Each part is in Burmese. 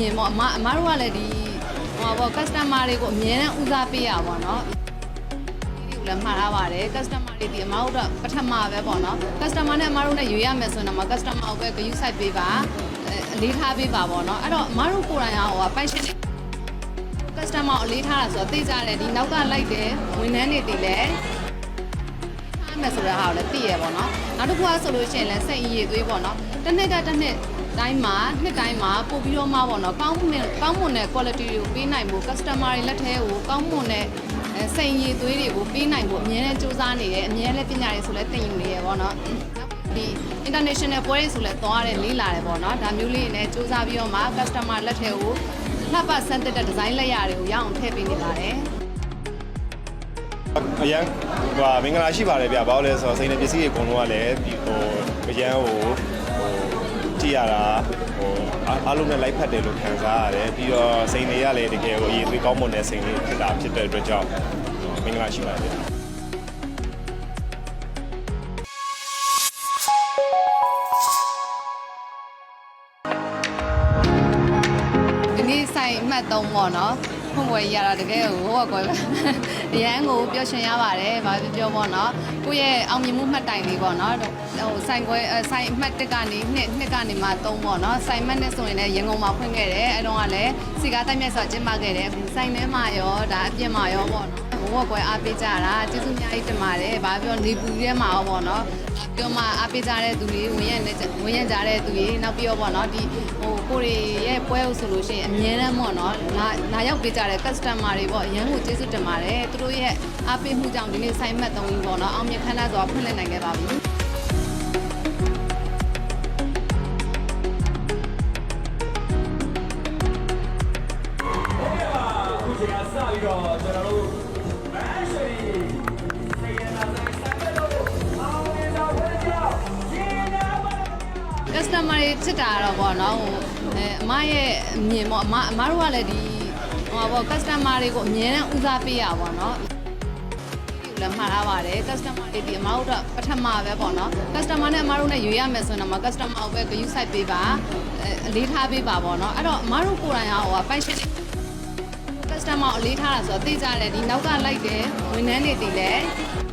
မြင်ပေါ့အမအမတို့ကလည်းဒီဟိုပါပေါ့ customer တွေကိုအမြဲတမ်းဦးစားပေးရပါပေါ့နော်ဒီကိုလည်းမှားထားပါတယ် customer တွေဒီအမတို့တော့ပထမပဲပေါ့နော် customer နဲ့အမတို့နဲ့ရွေးရမယ်ဆိုရင်တော့ customer ကိုပဲဂရုစိုက်ပေးပါအဲအလေးထားပေးပါပေါ့နော်အဲ့တော့အမတို့ကိုယ်တိုင်ကဟိုက passion တွေ customer ကိုအလေးထားတာဆိုတော့သိကြတယ်ဒီနောက်ကလိုက်တယ်ဝန်ထမ်းတွေတည်လဲထားမယ်ဆိုတဲ့ဟာကိုလည်းသိရပေါ့နော်နောက်တစ်ခုကဆိုလို့ရှိရင်လည်းစိတ်အရည်သွေးပေါ့နော်တစ်နှစ်တစ်နှစ် တိုင်းမှာနှစ်တိုင်းမှာပို့ပြီးတော့မှပေါ့နော်ကောင်းမွန်ကောင်းမွန်တဲ့ quality တွေကိုပေးနိုင်ဖို့ customer တွေလက်ထဲကိုကောင်းမွန်တဲ့အဲစိတ်ရည်သွေးတွေကိုပေးနိုင်ဖို့အများနဲ့စူးစမ်းနေတယ်အများနဲ့ပညာတွေဆိုလဲသင်ယူနေရပေါ့နော်ဒီ international ပွဲတွေဆိုလဲသွားရတယ်လေးလာတယ်ပေါ့နော်ဒါမျိုးလေးနဲ့စူးစမ်းပြီးတော့မှ customer လက်ထဲကိုလှပဆန်းတက်တဲ့ဒီဇိုင်းလက်ရာတွေကိုရအောင်ထည့်ပေးနေပါတယ်အရန်ဟိုမင်္ဂလာရှိပါတယ်ဗျဘာလို့လဲဆိုတော့စိန်တဲ့ပစ္စည်းတွေအကုန်လုံးကလည်းဒီဟိုအရန်ဟိုဟို ကြည့်ရတာဟိုအားလုံးနဲ့လိုက်ဖက်တယ်လို့ခံစားရတယ်ပြီးတော့စိန်တွေကလည်းတကယ်ကိုအရေးသွေးကောင်းမွန်တဲ့စိန်လေးဖြစ်တာဖြစ်တဲ့အတွက်ကြောင့်မင်္ဂလာရှိပါတယ်ဗျဒီနေ့ဆိုင်အမှတ်3ပေါ့နော် ဖွင့်ပွဲရတာတကယ်ကိုဟိုကကွယ်ပဲအရန်ကိုပျော်ရွှင်ရပါတယ်ဘာပြောပြောပေါ့နော်ကိုယ့်ရဲ့အောင်မြင်မှုမှတ်တိုင်လေးပေါ့နော်ဟိုဆိုင်ကွယ်ဆိုင်အမှတ်1ကနေ2နှစ်ကနေမှ3ပေါ့နော်ဆိုင်မှတ်နဲ့ဆိုရင်လည်းရန်ကုန်မှာဖွင့်ခဲ့တယ်အဲတော့ကလည်းစီကားတိုက်မြတ်စွာကျင်းပခဲ့တယ်အခုဆိုင်ထဲမှာရောဒါအပြင်မှာရောပေါ့နော် ဘိုးကကွယ်အားပေးကြတာကျေးဇူးအများကြီးတင်ပါတယ်။ဘာပြောနေပူထဲမှာရောပေါ့နော်။ပြောမှအားပေးကြတဲ့သူတွေဝင်ရနေဝင်ရကြတဲ့သူတွေနောက်ပြီးတော့ပေါ့နော်ဒီဟိုကိုရီရဲ့ပွဲကိုဆိုလို့ရှိရင်အမြဲတမ်းပေါ့နော်လာလာရောက်ပေးကြတဲ့ customer တွေပေါ့အရန်ကိုကျေးဇူးတင်ပါတယ်။သူတို့ရဲ့အားပေးမှုကြောင့်ဒီနေ့ဆိုင်မှတ်သုံးကြီးပေါ့နော်အောင်မြင်ခမ်းနားစွာဖွင့်လှစ်နိုင်ခဲ့ပါပြီ။ customer တွေချစ်တာတော့ပေါ့နော်ဟိုအဲအမရဲ့အမြင်ပေါ့အမအမတို့ကလည်းဒီဟိုပါပေါ့ customer တွေကိုအမြဲတမ်းဦးစားပေးရပါပေါ့နော်ဒီကိုလည်းမှားထားပါတယ် customer တွေဒီအမတို့တော့ပထမပဲပေါ့နော် customer နဲ့အမတို့နဲ့ရွေးရမယ်ဆိုရင်တော့ customer ကိုပဲဂရုစိုက်ပေးပါအဲအလေးထားပေးပါပေါ့နော်အဲ့တော့အမတို့ကိုယ်တိုင်ကဟိုက passion တွေ customer ကိုအလေးထားတာဆိုတော့သိကြတယ်ဒီနောက်ကလိုက်တယ်ဝန်ထမ်းတွေတည်လဲထား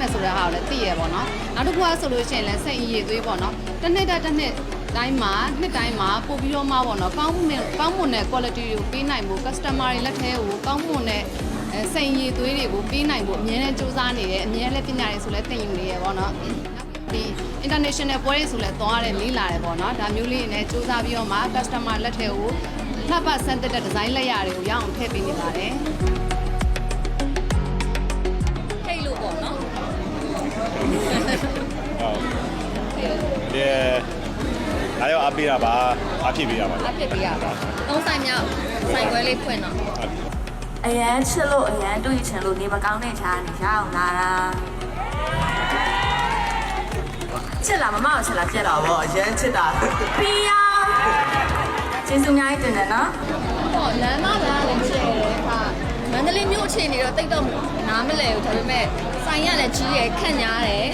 မယ်ဆိုတဲ့ဟာကိုလည်းသိရပါတော့။နောက်တစ်ခုကဆိုလို့ရှိရင်လည်းစိတ်အရည်သွေးပေါ့နော်။တစ်နှစ်တစ်တစ်နှစ်တိုင်းမှာနှစ်တိုင်းမှာပို့ပြီးတော့မှပေါ့နော်ကောင်းမွန်ကောင်းမွန်တဲ့ quality တွေကိုပေးနိုင်ဖို့ customer တွေလက်ထဲကိုကောင်းမွန်တဲ့အဲစိတ်ရည်သွေးတွေကိုပေးနိုင်ဖို့အများနဲ့စူးစမ်းနေတယ်အများလည်းပညာတွေဆိုလည်းသင်ယူနေရပေါ့နော်။ဒီ international ပွဲတွေဆိုလည်းသွားရတယ်လေးလာတယ်ပေါ့နော်ဒါမျိုးလေးနဲ့စူးစမ်းပြီးတော့မှ customer လက်ထဲကိုလှပဆန်းတက်တဲ့ဒီဇိုင်းလက်ရာတွေကိုရအောင်ထည့်ပေးနေပါတယ် ဟုတ်ဒီအားရောအားပေးတာပါအားဖြစ်ပေးတာပါအဖြစ်ပေးရပါသုံးဆိုင်မြောက်ဆိုင်ခွဲလေးဖွင့်တော့အရန်ချစ်လို့အရန်တွေ့ချင်လို့နေမကောင်းတဲ့ခြားနေရအောင်လာတာချစ်လားမမကိုချစ်လားပြက်တော့ဟောအရန်ချစ်တာပြီးရောကျေးဇူးအများကြီးတင်တယ်နော်ဟောလမ်းမလာလည်းချဲ့တယ်ဟာမန္တလေးမြို့အခြေအနေတော့တိတ်တော့ နားမလဲဘူးဒါပေမဲ့ဆိုင်ရလည်းကြီးရယ်ခန့်ညားတယ်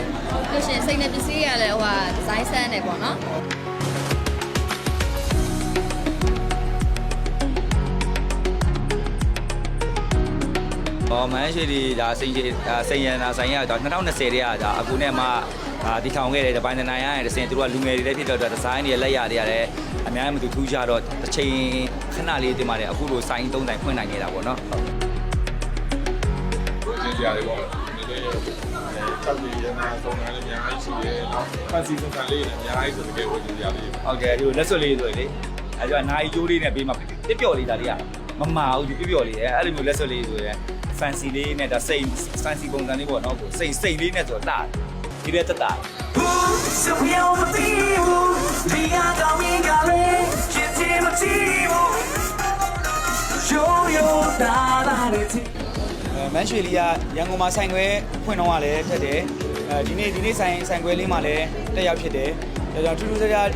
လို့ရှရင်စိတ်နဲ့ပစ္စည်းရလည်းဟိုဟာဒီဇိုင်းဆန်းတယ်ပေါ့နော်။အော်မန်ရှိဒီဒါစိန်ကြီးဒါစိန်ရန်နာဆိုင်ရတော့2020တည်းကဒါအခုနဲ့မှဒါတီထောင်ခဲ့တဲ့ဒီပိုင်းနိုင်ရရဲ့တစ်စင်သူတို့ကလူငယ်တွေလည်းဖြစ်တော့ဒီဇိုင်းတွေလက်ရတွေရတယ်အများကြီးမတူထူးကြတော့တစ်ချိန်ခဏလေးတင်ပါတယ်အခုလိုဆိုင်သုံးဆိုင်ဖွင့်နိုင်ခဲ့တာပေါ့နော်ဟုတ်ကျေးဇူး ရတယ်ပေါ့ဒီလိုရဲ့ချက်ပြီးရနာစုံစမ်းလေးအများကြီးရှိတယ်နော်ဖန်စီစုံစမ်းလေးလည်းအများကြီးဆိုတကယ်ဝင်ကြရတယ်ဟုတ်ကဲ့ဒီလိုလက်စွပ်လေးဆိုရင်လေအဲကြောင့်နိုင်ကျိုးလေးနဲ့ပေးမှာပြပျော်လေးဒါလေးကမမာဘူးဒီပြပျော်လေးရဲ့အဲ့လိုမျိုးလက်စွပ်လေးဆိုရင် fancy လေးနဲ့ဒါစိန် fancy ပုံစံလေးပေါ့နော်စိန်စိန်လေးနဲ့ဆိုတော့တာဒီလက်တက်တာစပျောင်းမသိဘူးဒီကကောင်းမြင်ကလေးချစ်ချင်မချီဘူးရိုးရိုးသားသားနဲ့အဲ မန်းရွှေလီကရန်ကုန်မှာဆိုင်ခွဲဖွင့်တော့ကလည်းထက်တယ်အဲဒီနေ့ဒီနေ့ဆိုင်ဆိုင်ခွဲလေးမှာလည်းတက်ရောက်ဖြစ်တယ်ဒါကြောင့်ထူးထူးခြားခြား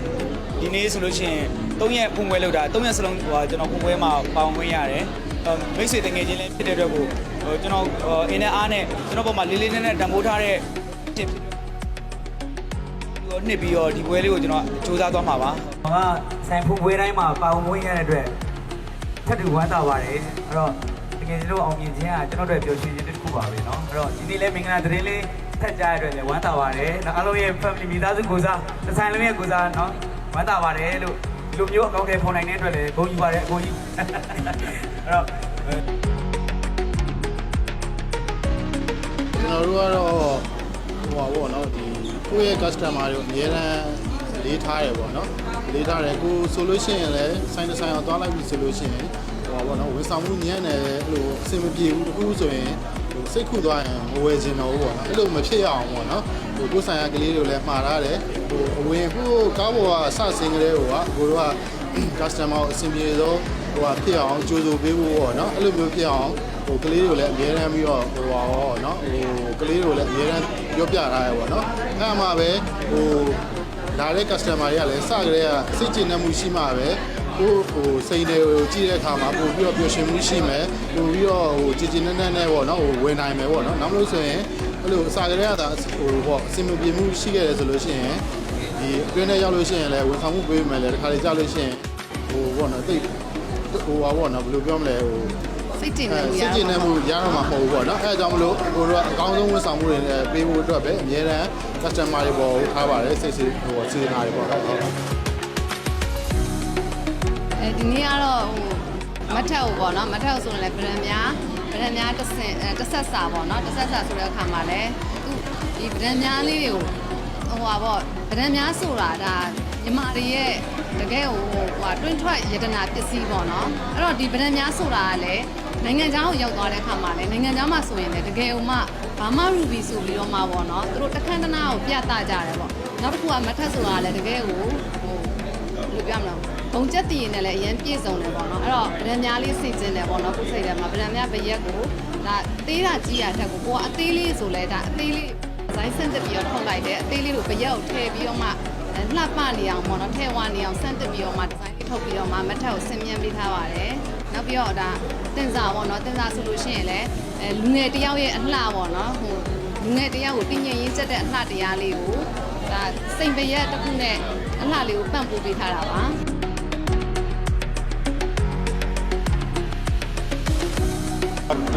ဒီနေ့ဆိုလို့ရှိရင်၃ရက်ဖွင့်ပွဲလုပ်တာ၃ရက်စလုံးဟိုကျွန်တော်ဖွင့်ပွဲမှာပါဝင်ခွင့်ရတယ်အဲမိတ်ဆွေတငယ်ချင်းလည်းဖြစ်တဲ့အတွက်ကိုဟိုကျွန်တော်အင်းနဲ့အားနဲ့ကျွန်တော်ပေါ်မှာလေးလေးနက်နက်တံပိုးထားတဲ့ဖြစ်ဖြစ်တော့နှစ်ပြီးတော့ဒီပွဲလေးကိုကျွန်တော်စူးစမ်းသွားမှာပါ။ငါဆိုင်ဖူပွဲတိုင်းမှာပါဝင်ရတဲ့အတွက်ထပ်တူဝမ်းသာပါတယ်။အဲ့တော့ တကယ်လို့အောင်မြင်ခြင်းကကျွန်တော်တို့ပျော်ရွှင်ခြင်းတစ်ခုပါပဲเนาะ။အဲ့တော့ဒီနေ့လည်းမင်္ဂလာသတင်းလေးထပ်ကြားရတဲ့အတွက်လည်းဝမ်းသာပါတယ်။နောက်အားလုံးရဲ့ family မိသားစုကိုစားတစ်ဆိုင်လုံးရဲ့ကိုစားเนาะဝမ်းသာပါတယ်လို့ဒီလိုမျိုးအကောင့်တွေဖော်နိုင်တဲ့အတွက်လည်းဂုဏ်ယူပါတယ်အကိုကြီး။အဲ့တော့ ကျွန်တော်တို့ကတော့ဟိုပါဘောเนาะဒီကိုယ့်ရဲ့ customer တွေကိုအများအားလေးထားရပေါ့เนาะလေးထားတယ်ကိုဆိုလို့ရှိရင်လည်းဆိုင်တစ်ဆိုင်အောင်သွားလိုက်ပြီဆိုလို့ရှိရင် ဟိုပါဘောเนาะဝန်ဆောင်မှုညံ့တယ်အဲ့လိုအဆင်မပြေဘူးတခုဆိုရင်ဟိုစိတ်ခုသွားရင်မဝယ်ခြင်းတော့ဘူးပေါ့နော်အဲ့လိုမဖြစ်ရအောင်ပေါ့နော်ဟိုကိုယ်ဆိုင်ရာကလေးတွေကိုလည်းမှားထားတယ်ဟိုအဝင်ဟိုကားပေါ်ကစဆင်းကလေးကိုကကိုတို့က customer ကိုအဆင်ပြေဆုံးဟိုဟာဖြစ်အောင်ကြိုးစိုးပေးဖို့ပေါ့နော်အဲ့လိုမျိုးဖြစ်အောင်ဟိုကလေးတွေကိုလည်းအများအားပြီးတော့ဟိုပါတော့နော်ဟိုကလေးတွေကိုလည်းအများအားပြောပြထားရပေါ့နော်အဲ့မှာပဲဟိုလာတဲ့ customer တွေကလည်းစကြတဲ့ကစိတ်ကျဉ်နှံမှုရှိမှပဲ ကိုဟိုစိတ်တွေကိုကြည့်တဲ့အခါမှာပို့ပြီးတော့ပျော်ရွှင်မှုရှိမယ်ပို့ပြီးတော့ဟိုကြည်ကြည်နက်နက်နဲ့ပေါ့နော်ဟိုဝင်နိုင်မယ်ပေါ့နော်နောက်မလို့ဆိုရင်အဲ့လိုအစာကလေးကသာဟိုပေါ့အစင်မပြေမှုရှိခဲ့တယ်ဆိုလို့ရှိရင်ဒီအတွင်းထဲရောက်လို့ရှိရင်လည်းဝန်ဆောင်မှုပေးမယ်လေတခါလေကြောက်လို့ရှိရင်ဟိုပေါ့နော်တိတ်ဟိုပါပေါ့နော်ဘယ်လိုပြောမလဲဟိုစိတ်ကျင်နေအဲလို့ရစစ်ကျင်နေမှုရတော့မှာမဟုတ်ဘူးပေါ့နော်အဲအကြောင်းမလို့ဟိုတော့အကောင်းဆုံးဝန်ဆောင်မှုတွေနဲ့ပေးဖို့အတွက်ပဲအများတန်း customer တွေပေါ်ထားပါတယ်စိတ်စိတ်ဟိုစေတနာတွေပေါ့နော်ဟုတ်အဲ ဒီနေ့ကတော့ဟိုမတ်ထက်ကိုပေါ့နော်မတ်ထက်ကိုဆိုရင်လည်းဗရန်များဗရန်များတစ်ဆင့်အဲတစ်ဆက်စာပေါ့နော်တစ်ဆက်စာဆိုတဲ့အခါမှာလည်းသူဒီဗရန်များလေးတွေကိုဟိုပါပေါ့ဗရန်များဆိုတာဒါညီမတွေရဲ့တကယ်ဟိုဟိုဟာတွင်းထွက်ယတနာပစ္စည်းပေါ့နော်အဲ့တော့ဒီဗရန်များဆိုတာကလည်းနိုင်ငံခြားကိုရောက်သွားတဲ့အခါမှာလည်းနိုင်ငံခြားမှာဆိုရင်လည်းတကယ်ဟိုမှဘာမှရူဘီဆိုပြီးတော့မှပေါ့နော်သူတို့တခန်းတနာကိုပြသကြတယ်ပေါ့နောက်တစ်ခုကမတ်ထက်ဆိုတာကလည်းတကယ်ဟိုဟိုဘယ်လိုပြောမလဲ ဘုံချက်တည်ရင်လည်းအရင်ပြည့်စုံတယ်ပေါ့နော်အဲ့တော့ဗရန်များလေးစိတ်ကျင်တယ်ပေါ့နော်ကိုယ်စိတ်ထဲမှာဗရန်များဘရက်ကိုဒါသေးတာကြီးတာတက်ကိုကိုကအသေးလေးဆိုလဲဒါအသေးလေးဇိုင်းဆန့်တက်ပြီးတော့ထုတ်လိုက်တယ်အသေးလေးကိုဘရက်ကိုထည့်ပြီးတော့မှလှပနေအောင်ပေါ့နော်ထည့်ဝနေအောင်ဆန့်တက်ပြီးတော့မှဒီဇိုင်းလေးထုတ်ပြီးတော့မှမထက်ကိုဆင်မြန်းပေးထားပါတယ်နောက်ပြီးတော့ဒါတင်စာပေါ့နော်တင်စာဆိုလို့ရှိရင်လည်းအဲလူငယ်တယောက်ရဲ့အလှပေါ့နော်ဟိုလူငယ်တယောက်ကိုတင်ញင်ရင်းချက်တဲ့အလှတရားလေးကိုဒါစိန်ပရက်တစ်ခုနဲ့အလှလေးကိုပန့်ပိုးပေးထားတာပါ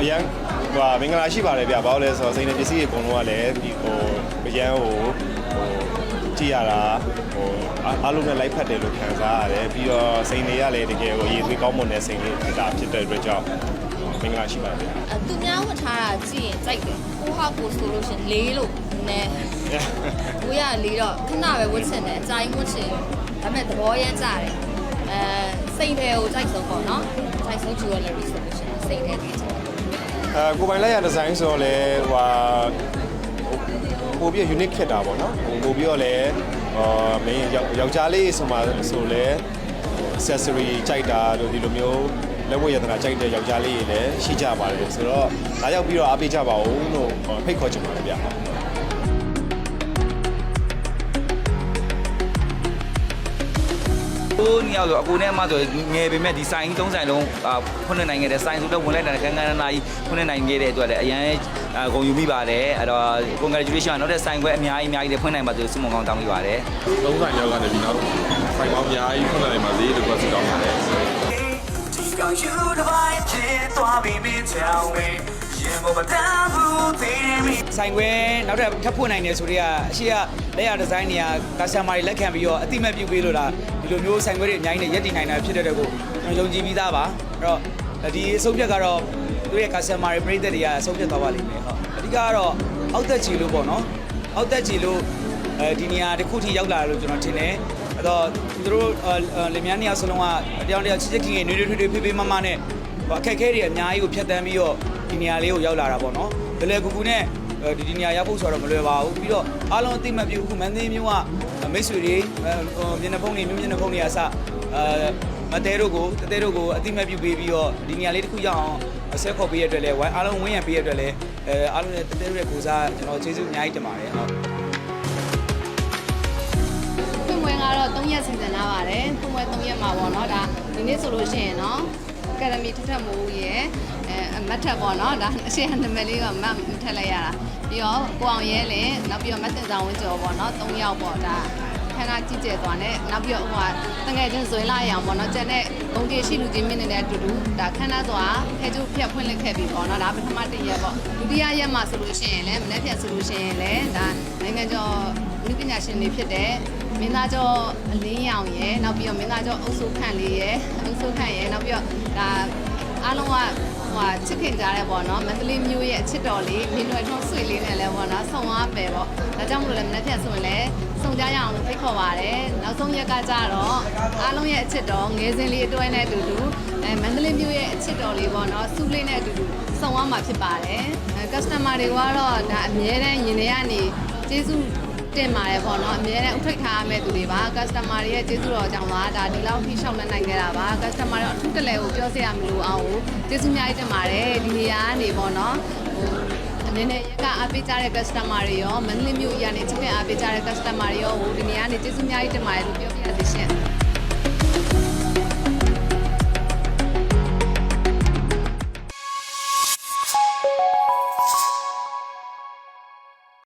အရန်ဟိုမင်္ဂလာရှိပါတယ်ဗျဘာလို့လဲဆိုတော့စိန်တဲ့ပစ္စည်းတွေအကုန်လုံးကလည်းဒီဟိုအရန်ဟိုဟိုကြည့်ရတာဟိုအားလုံးနဲ့လိုက်ဖက်တယ်လို့ခံစားရတယ်ပြီးတော့စိန်တွေကလည်းတကယ်ဟိုရေသွေးကောင်းမွန်တဲ့စိန်လေးဖြစ်တာဖြစ်တဲ့အတွက်ကြောင့်မင်္ဂလာရှိပါတယ်ဗျအသူများဝတ်ထားတာကြည့်ရင်ကြိုက်တယ်ကိုဟောက်ကိုဆိုလို့ရှရင်လေးလို့နည်းကိုရလေးတော့ခဏပဲဝတ်ချင်တယ်အကြိုင်ဝတ်ချင်ဒါပေမဲ့သဘောရမ်းကြတယ်အဲစိတ်ထဲကိုကြိုက်ဆုံးပေါ့နော်ကြိုက်ဆုံး jewelry ဆိုလို့ရှရင်စိတ်ထဲကြည့်ချင်တယ် အဲကိုပိုင်လိုက်ရဒီဇိုင်းဆိုတော့လေဟိုဟာပိုပြီး unique ဖြစ်တာပေါ့နော်ဟိုပိုပြီးတော့လေအာမင်းယောက်ျားလေးဆိုမှဆိုလေ accessory ကြိုက်တာတို့ဒီလိုမျိုးလက်ဝတ်ရတနာကြိုက်တဲ့ယောက်ျားလေးတွေလည်းရှိကြပါတယ်ဆိုတော့ဒါရောက်ပြီးတော့အားပေးကြပါဦးလို့ဖိတ်ခေါ်ချင်ပါတယ်ဗျာ ကိုညောက်ဆိုအကိုနဲ့အမဆိုငယ်ပေမဲ့ဒီဆိုင်ကြီး၃ဆိုင်လုံးဖွင့်နိုင်ခဲ့တဲ့ဆိုင်ဆိုတော့ဝင်လိုက်တာကန်းကန်းနာကြီးဖွင့်နိုင်ခဲ့တဲ့အတွက်လည်းအရန်ဂုဏ်ယူမိပါတယ်အဲ့တော့ congratulation နောက်တဲ့ဆိုင်ခွဲအများကြီးအများကြီးတွေဖွင့်နိုင်ပါစေဆုမွန်ကောင်းတောင်းပေးပါတယ်သုံးဆိုင်ရောက်ကနေပြီးနောက်ဖိုင်ပေါင်းအများကြီးဖွင့်လာနိုင်ပါစေလို့ပြောစီတောင်းပါတယ်ဒီကောင်ယူတစ်ပိုင်းဖြစ်သွားပြီမင်းချောင်းပဲရင်ပေါ်မတမ်းဘူးသေးတယ်မင်း ဆိုင်ခွဲနောက်ထပ်ထပ်ဖွင့်နိုင်တယ်ဆိုတော့အရှိကလက်ရဒီဇိုင်းတွေက customer တွေလက်ခံပြီးတော့အတိမတ်ပြုပေးလို့လားဒီလိုမျိုးဆိုင်ခွဲတွေအများကြီးနဲ့ရက်တည်နိုင်တာဖြစ်တဲ့အတွက်ကိုကျွန်တော်ယုံကြည်ပြီးသားပါအဲ့တော့ဒီအဆုံးဖြတ်ကတော့သူရဲ့ customer တွေပြည်သက်တွေကအဆုံးဖြတ်သွားပါလိမ့်မယ်ဟုတ်အဓိကကတော့အောက်သက်ချီလို့ပေါ့နော်အောက်သက်ချီလို့အဲဒီနေရာတစ်ခုထိရောက်လာတယ်လို့ကျွန်တော်ထင်တယ်အဲ့တော့သူတို့လင်မယားနှစ်ယောက်စလုံးကတယောက်တယောက်ချစ်ချစ်ခင်ခင်နွေးနွေးထွေးထွေးဖေးဖေးမမနဲ့အခက်အခဲတွေအများကြီးကိုဖြတ်တန်းပြီးတော့ ဒီနေရာလေးကိုရောက်လာတာပေါ့နော်ဘယ်လေကူကူနဲ့အဲဒီဒီနေရာရောက်ဖို့ဆိုတော့မလွယ်ပါဘူးပြီးတော့အားလုံးအသိမှတ်ပြုအခုမန်းသေးမျိုးကမိတ်ဆွေတွေမျက်နှာဖုံးတွေမျက်နှာဖုံးတွေအစအဲမတဲတို့ကိုတတဲတို့ကိုအသိမှတ်ပြုပေးပြီးတော့ဒီနေရာလေးတစ်ခုရောက်အောင်ဆက်ခေါ်ပေးရတဲ့အတွက်လည်းဝိုင်းအားလုံးဝင်းရံပေးရတဲ့အတွက်လည်းအဲအားလုံးတတဲတို့ရဲ့ကိုစားကျွန်တော်ကျေးဇူးအများကြီးတင်ပါတယ်ဟုတ်ဖွင့်ပွဲကတော့3ရက်စီစဉ်ထားပါတယ်ဖွင့်ပွဲ3ရက်မှာပေါ့နော်ဒါဒီနေ့ဆိုလို့ရှိရင်နော်အ ကယ်ဒမီထထမိုးရဲ့အဲမတ်ထက်ပေါ့နော်ဒါအရှိန်နံပါတ်လေးကမတ်ထက်လိုက်ရတာပြီးတော့ကိုအောင်ရဲလည်းနောက်ပြီးတော့မတ်တင်ဆောင်ဝင်းကျော်ပေါ့နော်၃ယောက်ပေါ့ဒါခန်းကကြည့်ကျဲသွားနဲ့နောက်ပြီးတော့ဟိုဟာတငယ်ချင်းဇွဲလာရအောင်ပေါ့နော်ကျန်တဲ့ဘုံကြီးရှိလူကြီးမင်းနေတဲ့အတူတူဒါခန်းသားစွာခဲကျိုးဖြတ်ဖွင့်လက်ခဲ့ပြီပေါ့နော်ဒါပထမတစ်ရက်ပေါ့ဒုတိယရက်မှာဆိုလို့ရှိရင်လည်းမနေ့ဖြတ်ဆိုလို့ရှိရင်လည်းဒါနိုင်ငံကျော် လူပညာရှင်တွေဖြစ်တဲ့မင်းသားကျော်အလင်းရောင်ရယ်နောက်ပြီးတော့မင်းသားကျော်အုပ်စုခန့်လေးရယ်အုပ်စုခန့်ရယ်နောက်ပြီးတော့ဒါအားလုံးကဟိုဟာချစ်ခင်ကြရဲပေါ့နော်မန္တလေးမျိုးရဲ့အချစ်တော်လေးမင်းတို့ထုံးဆွေလေးနဲ့လဲပေါ့နော်ဆုံအားပဲပေါ့ဒါကြောင့်မလို့လည်းမနေ့ဖြတ်ဆိုရင်လည်းဆုံကြရအောင်လို့ဖိတ်ခေါ်ပါတယ်နောက်ဆုံးရက်ကကြတော့အားလုံးရဲ့အချစ်တော်ငယ်စဉ်လေးအတွဲနဲ့အတူတူအဲမန္တလေးမျိုးရဲ့အချစ်တော်လေးပေါ့နော်စုလေးနဲ့အတူတူဆုံရမှာဖြစ်ပါတယ်အဲ customer တွေကတော့ဒါအမြဲတမ်းရင်ထဲကနေကျေးဇူး တင်ပါတယ်ပေါ့နော်အများနဲ့ဥထိတ်ထားရမယ့်သူတွေပါ customer တွေရဲ့ကျေးဇူးတော်ကြောင့်ပါဒါဒီလောက်ထိရှောက်လက်နိုင်ခဲ့တာပါ customer တွေအထူးတလဲကိုပြောစရာမလိုအောင်ကိုကျေးဇူးအများကြီးတင်ပါတယ်ဒီနေရာကနေပေါ့နော်ဟိုအနေနဲ့ရက်ကအားပေးကြတဲ့ customer တွေရောမန္တလေးမြို့ရနေချစ်တဲ့အားပေးကြတဲ့ customer တွေရောဟိုဒီနေရာကနေကျေးဇူးအများကြီးတင်ပါတယ်လို့ပြောပြရသေးရှင်